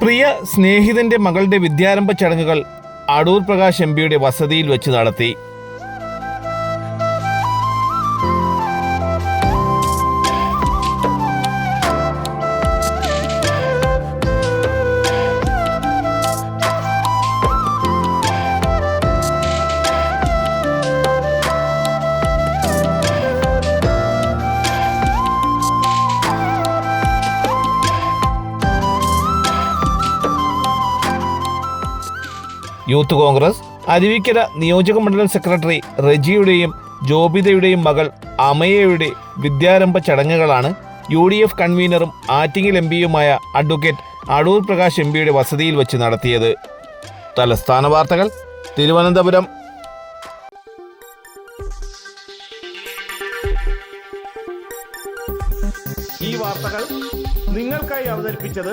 പ്രിയ സ്നേഹിതന്റെ മകളുടെ വിദ്യാരംഭ ചടങ്ങുകൾ അടൂർ പ്രകാശ് എം പിയുടെ വസതിയിൽ വെച്ച് നടത്തി. യൂത്ത് കോൺഗ്രസ് അരുവിക്കര നിയോജക മണ്ഡലം സെക്രട്ടറി റെജിയുടെയും ജോബിതയുടെയും മകൾ അമയയുടെ വിദ്യാരംഭ ചടങ്ങുകളാണ് യു ഡി എഫ് കൺവീനറും ആറ്റിങ്ങൽ എം പിയുമായ അഡ്വക്കേറ്റ് അടൂർ പ്രകാശ് എം പിയുടെ വസതിയിൽ വെച്ച് നടത്തിയത്. തലസ്ഥാന വാർത്തകൾ തിരുവനന്തപുരം. ഈ വാർത്തകൾ നിങ്ങൾക്കായി അവതരിപ്പിച്ചത്